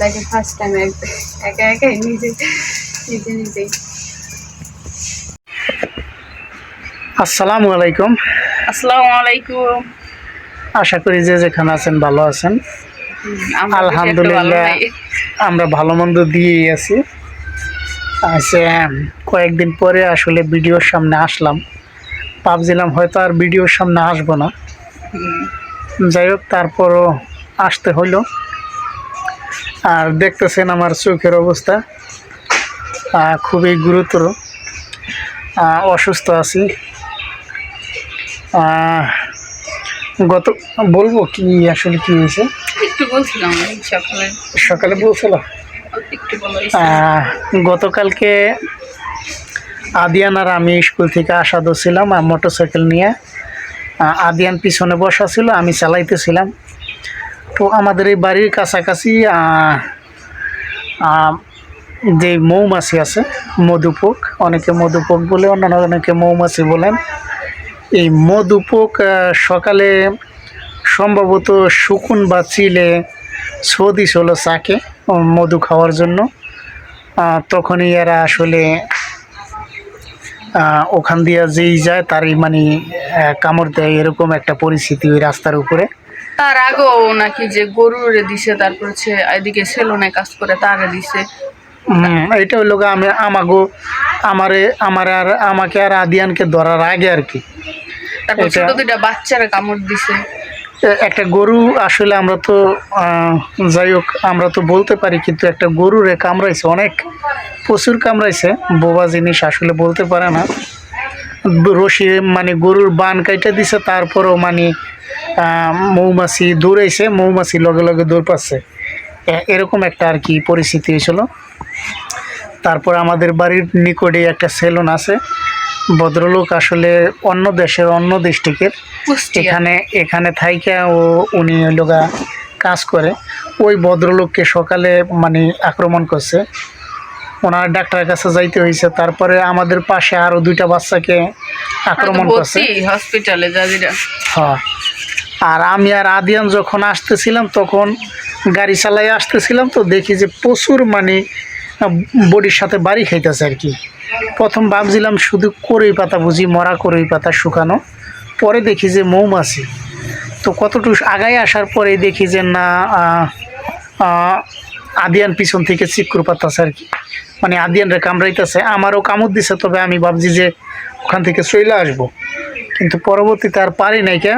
লাইফে first time একা একাই নিজে নিজে নিজেই আসসালামু আলাইকুম আসসালামু আলাইকুম আশা করি যে যেখানে আছেন ভালো আছেন। হুম, আমরা ভালো আলহামদুলিল্লাহ আমরা ভালো মন্দ দিয়েই আছি। আচ্ছা কয়েকদিন পরে আসলে ভিডিওর সামনে আসলাম। ভাবছিলাম হয়তো আর ভিডিওর সামনে আসব না। যাই হোক তারপরও আসতে হইল আর দেখতেছেন আমার চোখের অবস্থা। খুবই গুরুতর। অসুস্থ আছি। গত বলব কি আসলে কি হয়েছে? সকালে বলছিল। গতকালকে আদিয়ানার আমি স্কুল থেকে আসা ছিলাম মোটর সাইকেল নিয়ে আদিয়ান পিছনে বসা ছিল, আমি চালাইতেছিলাম। তো আমাদের এই বাড়ির কাছাকাছি যে মৌমাছি আছে, মধুপোক, অনেকে মধুপোক বলে, অন্যান্য অনেকে মৌমাছি বলেন। এই মধুপোক সকালে সম্ভবত শুকুন বা চিলে সৌদি হলো চাকে, মধু খাওয়ার জন্য। তখনই এরা আসলে ওখান দিয়ে যেই যায় তারই মানে কামড় দেয় এরকম একটা পরিস্থিতি ওই রাস্তার উপরে। তার আগেও নাকি যে গরুর দিছে তারপর হচ্ছে এদিকে সেলুনে কাজ করে তারে দিছে। এটা হলো আমি আমাগো আমারে আমার আর আমাকে আর আদিয়ানকে ধরার আগে আর কি। তারপর ছোট দুইটা বাচ্চারা কামড় দিছে। একটা গরু আসলে আমরা তো যাই হোক, আমরা তো বলতে পারি, কিন্তু একটা গরুরে কামড়াইছে অনেক, প্রচুর কামড়াইছে, বোবা জিনিস আসলে বলতে পারে না। রশি মানে গরুর বান কাইটা দিছে, তারপরও মানে মৌমাছি দৌড়াইছে, মৌমাছি লগে লগে দৌড় পাচ্ছে। এরকম একটা আর কি পরিস্থিতি হয়েছিল। তারপর আমাদের বাড়ির নিকটে একটা সেলুন আছে ভদ্রলোক আসলে অন্য দেশের অন্য ডিস্ট্রিক্টের এখানে এখানে থাইকা ও উনি লোকা কাজ করে। ওই ভদ্রলোককে সকালে মানে আক্রমণ করছে। ওনার ডাক্তারের কাছে যাইতে হয়েছে তারপরে আমাদের পাশে আরও দুইটা বাচ্চাকে আক্রমণ করছে। হসপিটালে হ্যাঁ। আর আমি আর আদিয়ান যখন আসতেছিলাম তখন গাড়ি চালাই আসতেছিলাম তো দেখি যে প্রচুর মানে বডির সাথে বাড়ি খাইতেছে আর কি। প্রথম ভাবছিলাম শুধু করই পাতা বুঝি মরা করই পাতা শুকানো। পরে দেখি যে মৌমাছি। তো কতটুকু আগায় আসার পরে দেখি যে না আদিয়ান পিছন থেকে চিকুর পাতাছে আর কি। মানে আদিয়ানরে কামড়াইতেছে, আমারও কামড় দিছে, তবে আমি ভাবছি যে ওখান থেকে চলে আসব। কিন্তু পরবর্তীতে আর পারি নাই কে।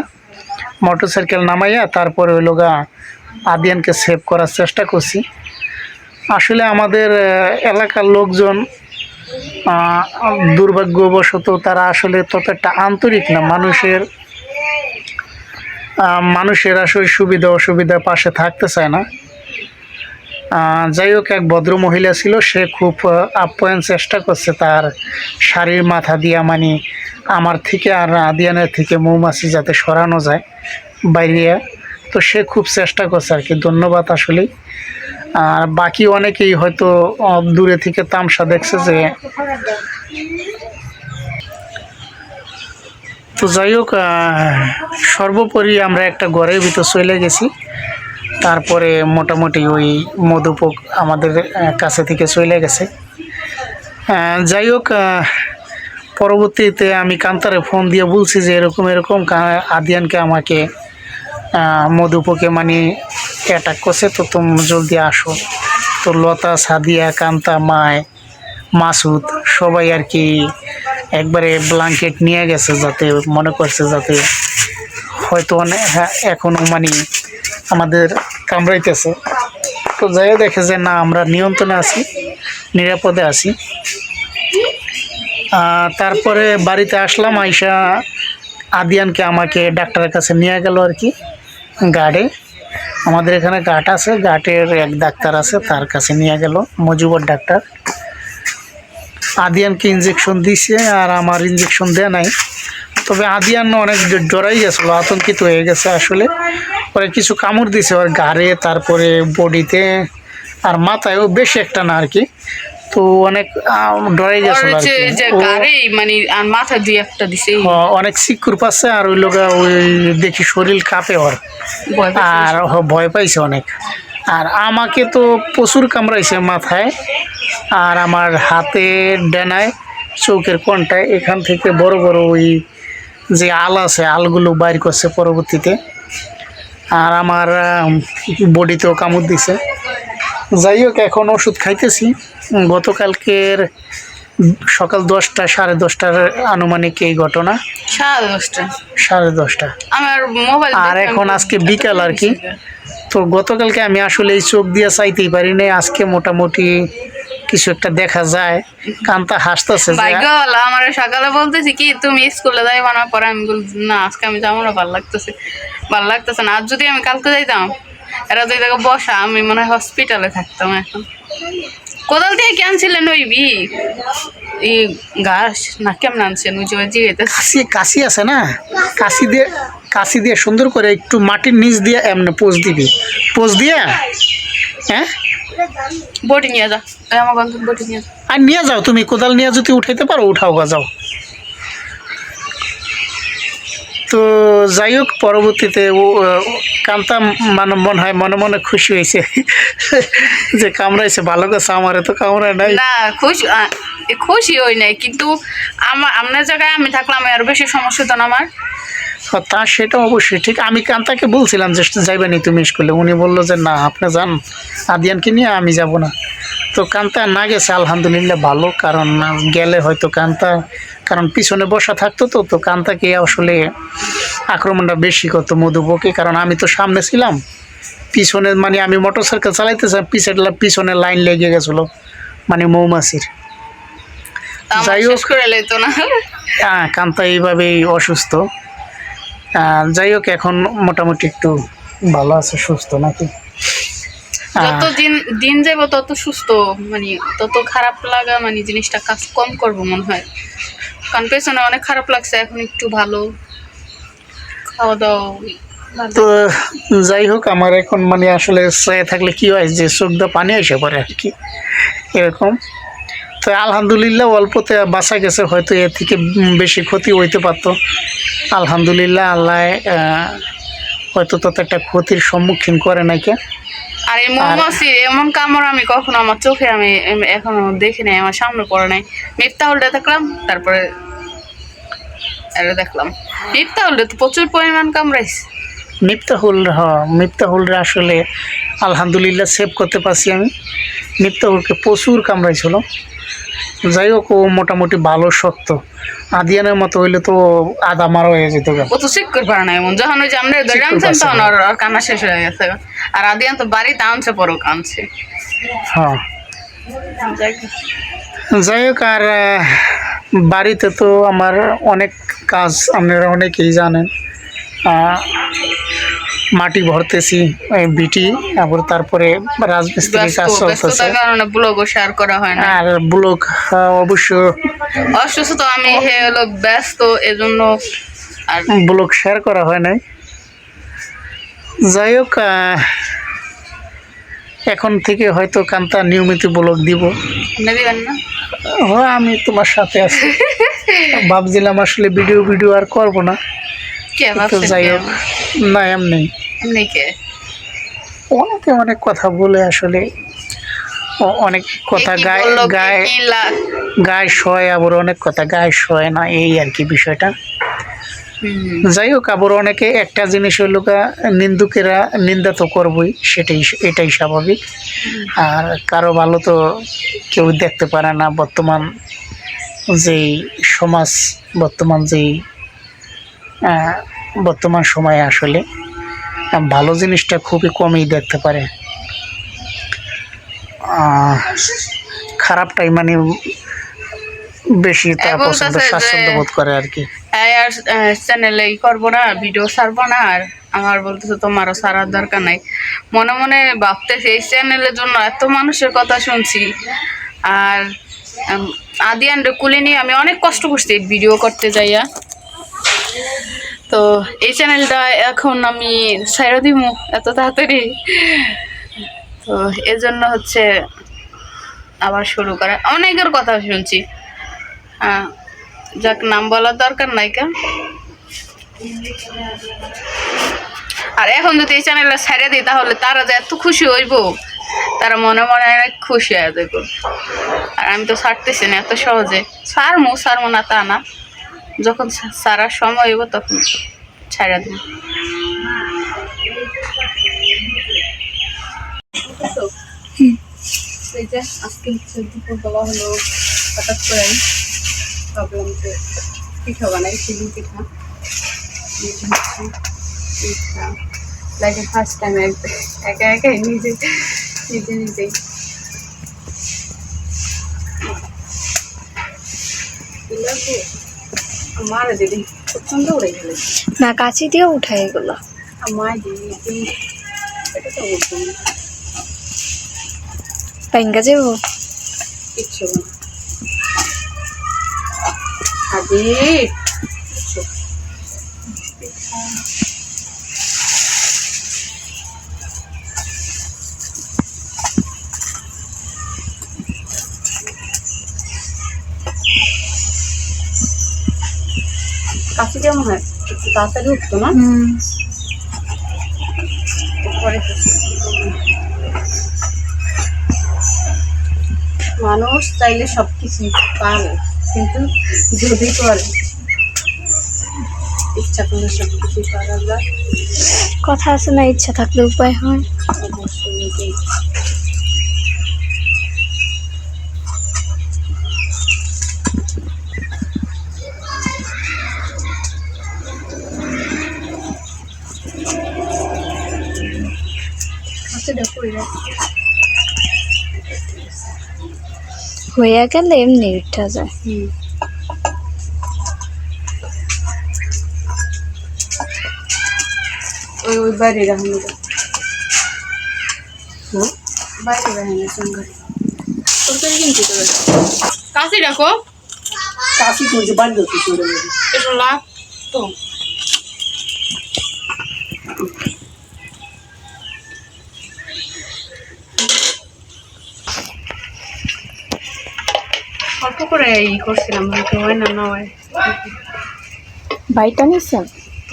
মোটর সাইকেল নামাইয়া তারপরে ওই লোগা আদিয়ানকে সেভ করার চেষ্টা করছি। আসলে আমাদের এলাকার লোকজন দুর্ভাগ্যবশত তারা আসলে ততটা আন্তরিক না। মানুষের মানুষের আসলে সুবিধা অসুবিধা পাশে থাকতে চায় না। যাই হোক, এক ভদ্র মহিলা ছিল, সে খুব আপ্যায়ন চেষ্টা করছে তার শাড়ির মাথা দিয়া মানে আমার থেকে আর আদিয়ানের থেকে মৌমাছি যাতে সরানো যায় বাইরে। তো সে খুব চেষ্টা করছে আর কি। ধন্যবাদ আসলেই। আর বাকি অনেকেই হয়তো দূরে থেকে তামসা দেখছে যে তো যাই হোক সর্বোপরি আমরা একটা ঘরের ভিতর চলে গেছি। তারপরে মোটামুটি ওই মধুপোক আমাদের কাছে থেকে চলে গেছে। যাই হোক পরবর্তীতে আমি কান্তারে ফোন দিয়ে বলছি যে এরকম এরকম আদিয়ানকে আমাকে মধুপোকে মানে অ্যাটাক করছে তো তুমি জলদি আসো। তো লতা সাদিয়া কান্তা মায় মাসুদ সবাই আর কি একবারে ব্ল্যাঙ্কেট নিয়ে গেছে যাতে মনে করছে যাতে হয়তো অনেক হ্যাঁ, এখনও মানে আমাদের কামড়াইতেছে। তো যাই দেখে যে না আমরা নিয়ন্ত্রণে আছি নিরাপদে আছি। তারপরে বাড়িতে আসলাম আইসা আদিয়ানকে আমাকে ডাক্তারের কাছে নিয়ে গেল আর কি। গার্ডে আমাদের এখানে গাট আছে গাটের এক ডাক্তার আছে, তার কাছে নিয়ে গেল, মজুবর ডাক্তার। আদিয়ানকে ইঞ্জেকশন দিছে আর আমার ইঞ্জেকশন দেয় নাই। তবে আদিয়ান অনেক ডরাই গেছিল, আতঙ্কিত হয়ে গেছে আসলে। পরে কিছু কামড় দিছে ওর গাড়ে, তারপরে বডিতে, আর মাথায়ও বেশি একটা না আর কি। তো অনেক আহ, ডরে ওর গেছিল আর কি। যে গাড়ি মানে আর মাথা দিয়ে একটা দিছে। অনেক সিকুর পাচ্ছে আর ওই লোক ওই দেখি শরীর কাঁপে ওর। আর ভয় পাইছে অনেক। আর আমাকে তো প্রচুর কামড়াইছে মাথায় আর আমার হাতে ডানায় চৌকের কোনটায় এখান থেকে বড় বড় ওই যে আল আছে আলগুলো বাইর করছে পরবর্তীতে। আর আমার বডিতেও কামড় দিছে। যাই হোক এখন ওষুধ খাইতেছি। গতকালকের সকাল দশটা সাড়ে দশটার আনুমানিক এই ঘটনা। সাড়ে দশটা। সাড়ে দশটা। আমার মোবাইল আর এখন আজকে বিকাল আর কি। তো গতকালকে আমি আসলে এই চোখ দিয়ে চাইতেই পারি নাই। আজকে মোটামুটি কিছু একটা দেখা যায়। কান্তা হাসতেছে আমার সকালে বলতেছি কি তুমি স্কুলে যাই না? পরে আমি বলছি না আজকে আমি যাব না ভালো লাগতেছে। ভালো লাগতেছে না। আর যদি আমি কালকে যাইতাম এরা যদি দেখো বসা আমি মনে হয় হসপিটালে থাকতাম এখন। কোদাল দিয়ে কেন আনছিলেন ওই বি? এই ঘাস না কেমন আনছেন? ওই যে কাশি কাশি আছে না? কাশি দিয়ে কাশি দিয়ে সুন্দর করে একটু মাটির নিচ দিয়ে এমনি পোজ দিবি। পোজ দিয়ে? হ্যাঁ? বটি নিয়ে যাও আমার বন্ধু বটি নিয়ে যাও আর নিয়ে যাও তুমি কোদাল নিয়ে যদি উঠাইতে পারো উঠাও গা যাও। তো যাই হোক পরবর্তীতে ও কান্তা মানে মনে হয় মনে মনে খুশি হয়েছে। যে কামড়াইছে ভালো কথা আমারে তো কামড়ায় নাই। না খুশি এ খুশি হই নাই কিন্তু আমার আপনার জায়গায় আমি থাকলাম আরও বেশি সমস্যা না আমার। তা সেটা অবশ্যই ঠিক। আমি কান্তাকে বলছিলাম যে যাইবেনি তুমি স্কুলে? উনি বলল যে না আপনি যান। আদিয়ানকে নিয়ে আমি যাব না। তো কান্তা না গেছে আলহামদুলিল্লাহ ভালো কারণ গেলে হয়তো কান্তা কারণ পিছনে বসা থাকতো তো তো কান্তাকে আসলে আক্রমণটা বেশি করতো মধুবকে কারণ আমি তো সামনে ছিলাম। পিছনে মানে আমি মোটর সাইকেল চালাইতেছিলাম পিছের পিছনে লাইন লেগে গেছিল মানে মৌমাছির। যাই হোক। হ্যাঁ কান্তা এইভাবেই অসুস্থ। যাই হোক এখন মোটামুটি একটু ভালো আছে সুস্থ নাকি? যত দিন দিন যাব তত সুস্থ মানে তত খারাপ লাগা মানে জিনিসটা কাজ কম করব মনে হয়। কারণ পেছনে অনেক খারাপ লাগছে, এখন একটু ভালো। খাওয়া দাওয়া তো, যাই হোক, আমার এখন মানে আসলে চেয়ে থাকলে কি হয় যে চোখ পানি এসে পড়ে আর কি। এরকম। তো আলহামদুলিল্লাহ, অল্পতে বাঁচা গেছে, হয়তো এর থেকে বেশি ক্ষতি হইতে পারতো। আলহামদুলিল্লাহ, আল্লাহ হয়তো তত একটা ক্ষতির সম্মুখীন করে নাকি। আর এই মৌমাছির এমন কামড় আমি কখনো আমার চোখে আমি এখনও দেখি নাই আমার সামনে পড়ে নাই। মিফতাহুলটা দেখলাম তারপরে এটা দেখলাম। মিফতাহুলটা তো প্রচুর পরিমাণ কামড়াইছে। মিফতাহুল হ মিফতাহুলরে আসলে আলহামদুলিল্লাহ সেভ করতে পারছি আমি। মিফতাহুলকে প্রচুর কামড়াইছিল। যাই হোক ও মোটামুটি ভালো সত্য। আদিয়ানের মতো হইলে তো আদা মারা হয়ে যেত। ও তো চেক করে পারে না এমন। যখন ওই যে আমরা ধরে আনছেন তখন ওর ওর কান্না শেষ হয়ে গেছে। আর আদিয়ান তো বাড়িতে আনছে পরও কানছে হ্যাঁ। যাই হোক আর বাড়িতে তো আমার অনেক কাজ আপনারা অনেকেই জানেন। মাটি ভরতেছি বিটি আবার তারপরে রাজমিস্ত্রি কাজ চলতেছে কারণে ব্লগও শেয়ার করা হয় না। আর ব্লক অবশ্য অসুস্থ আমি হলো ব্যস্ত এজন্য আর ব্লক শেয়ার করা হয় নাই। যাই হোক এখন থেকে হয়তো কান্তা নিয়মিত ব্লক দিব। না? হ্যাঁ আমি তোমার সাথে আছি। ভাবছিলাম আসলে ভিডিও ভিডিও আর করব না। যাই হোক না এমনি। আপনি কে? অনেকে অনেক কথা বলে আসলে। অনেক কথা গায়ে গায়ে গায়ে সয় আবার অনেক কথা গায়ে সয় না এই আর কি বিষয়টা। যাই হোক আবার অনেকে একটা জিনিস হইল গা, নিন্দুকেরা নিন্দা তো করবই সেটাই এটাই স্বাভাবিক। আর কারও ভালো তো কেউ দেখতে পারে না বর্তমান যেই সমাজ বর্তমান যেই বর্তমান সময়ে আসলে ভালো জিনিসটা খুবই কমই দেখতে পারে। খারাপটাই মানে বেশি তা এ বলতেছে পছন্দ স্বাচ্ছন্দ্য বোধ করে আর কি। আর চ্যানেলে করব না ভিডিও ছাড়বো না আর আমার বলতেছে তোমারও ছাড়ার দরকার নাই। মনে মনে ভাবতেছি এই চ্যানেলের জন্য এত মানুষের কথা শুনছি। আর আদিয়ান রে কুলে নিয়ে আমি অনেক কষ্ট করছি ভিডিও করতে যাইয়া। তো এই চ্যানেলটা এখন আমি ছাইড়া দিব এত তাড়াতাড়ি। তো এজন্য হচ্ছে আবার শুরু করা। অনেকের কথা শুনছি। হ্যাঁ যাক, নাম বলার দরকার নাই কা আর এখন যদি এই চ্যানেলটা ছেড়ে দিই, তাহলে তারা যে এত খুশি হইব, তারা মনে মনে অনেক খুশি হয়ে যাবে আর আমি তো ছাড়তেছি না এত সহজে। ছাড়মো ছাড়মো না তা না। যখন ছাড়ার সময় হইব তখন ছাড়া দিব। এই আজকে হঠাৎ করে আমি পিঠা বানাই পিঠা। পিঠা। ফার্স্ট টাইম একা একাই নিজে নিজে নিজেই। আমার দিদি প্রচণ্ড উড়ে গেলে। না কাছি দিয়ে উঠাই এগুলো। আমার দিদি এটা তো উঠবে না। ব্যাঙ্গা যাব? কিচ্ছু না। আদি! কাছে কেমন হয়? একটু তাড়াতাড়ি উঠতো না? মানুষ চাইলে সব কিছুই পারে কিন্তু যদি করে ইচ্ছা করলে সব কিছুই পারা যায়। কথা আছে না ইচ্ছা থাকলে উপায় হয়। অবশ্যই হইয়া গেলে এমনি উঠা যায়। হুম। ওই ওই বাইরে রাখুন ওটা হ্যাঁ? বাইরে রাখুন সঙ্গে। তরকারি কিনতে তো কাছে রাখো। কাশি করছে লাভ তো। করে ই করছিলাম হয়তো হয় না না হয়। বাইটা নিছেন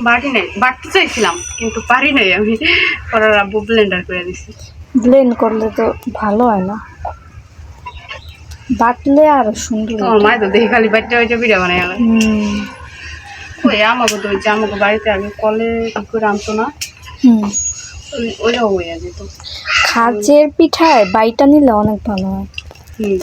বাটি নাই বাটতে চাইছিলাম কিন্তু পারি নাই আমি। করার আব্বু ব্লেন্ডার করে দিছি। ব্লেন্ড করলে তো ভালো হয় না। বাটলে আরও সুন্দর লাগে। তো দেখি খালি বাটতে হয়েছে পিঠা বানাই গেল। হুম। ওই আমাকে তো যে আমাকে বাড়িতে আগে কলে ই করে আনতো না? হুম। ওই ওইটাও হয়ে যেত। খাজের পিঠায় বাইটা নিলে অনেক ভালো হয়। হুম।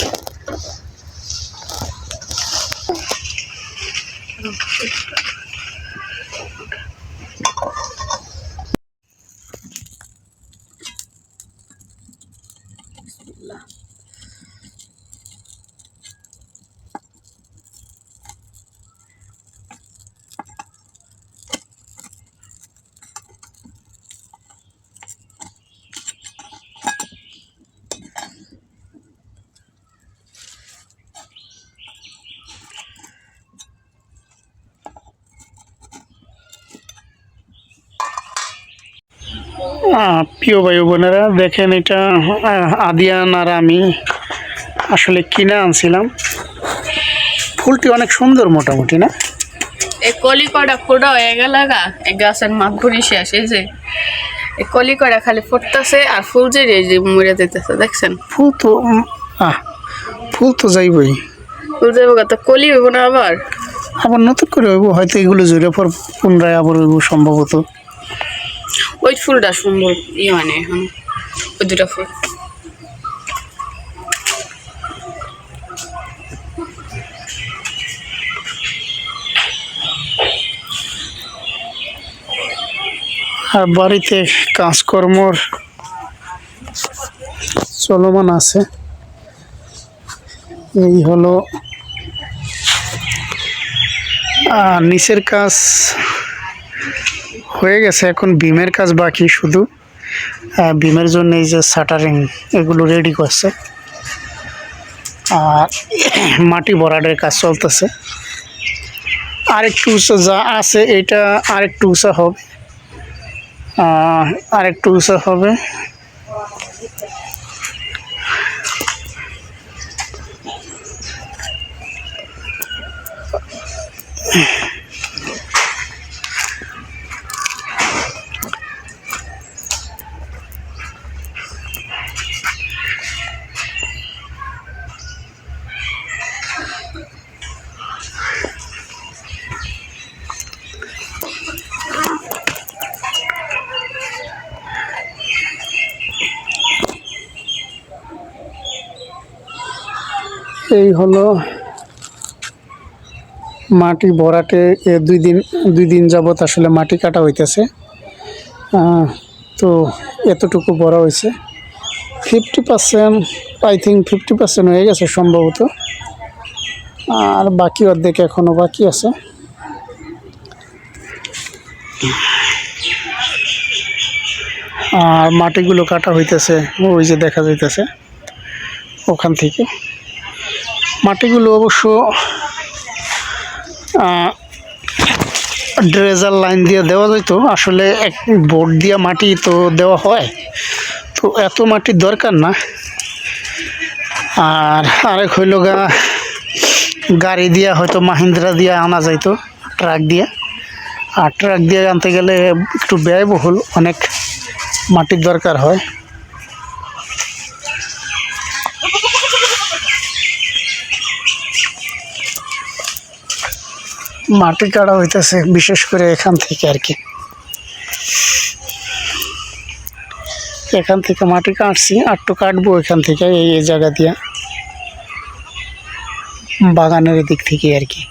প্রিয় ভাই বোনেরা দেখেন এটা আদিয়ান আর আমি আসলে কিনে আনছিলাম। ফুলটি অনেক সুন্দর মোটামুটি না? এই কলি কটা ফোটা হয়ে গেল গা। এই গাছের ভরি শেষ এই যে এই কলি কটা খালি ফুটতেছে আর ফুল যে মরে যেতেছে দেখছেন? ফুল তো আহ ফুল তো যাইবই। ফুল গা, তো কলি হইব না আবার? আবার নতুন করে হইব হয়তো এগুলো জুড়ে পর পুনরায় আবার হইব সম্ভবত। ওই ফুলটা সুন্দর। ই মানে এখন। ওই দুটা ফুল। আর বাড়িতে কাজকর্মর চলমান আছে। এই হলো নিচের কাজ হয়ে গেছে, এখন বিমের কাজ বাকি শুধু বিমের জন্য এই যে শাটারিং এগুলো রেডি করছে। আর মাটি বরাডের কাজ চলতেছে। আরেকটু উঁচু যা আছে, এটা আরেকটু উঁচা হবে। আরেকটু উঁচা হবে। এই হলো মাটি ভরাটে এ দুই দিন দুই দিন যাবত আসলে মাটি কাটা হইতেছে। তো এতটুকু বড় হয়েছে fifty percent, I think fifty percent হয়ে গেছে সম্ভবত। আর বাকি অর্ধেক এখনও বাকি আছে। আর মাটিগুলো কাটা হইতেছে, ওই যে দেখা যাইতেছে, ওখান থেকে। মাটিগুলো অবশ্য ড্রেজার লাইন দিয়ে দেওয়া যেত। আসলে এক বোর্ড দিয়ে মাটি তো দেওয়া হয়। তো এত মাটির দরকার না। আর আরেক হইল গা, গাড়ি দিয়া হয়তো মাহিন্দ্রা দিয়ে আনা যাইতো, ট্রাক দিয়ে। আর ট্রাক দিয়ে আনতে গেলে একটু ব্যয়বহুল, অনেক মাটির দরকার হয়। মাটি কাটা হইতেছে, বিশেষ করে এখান থেকে আর কি। এখান থেকে মাটি কাটছি আটটু কাটবো এখান থেকে এই জায়গা দিয়ে। বাগানের দিক থেকে আর কি।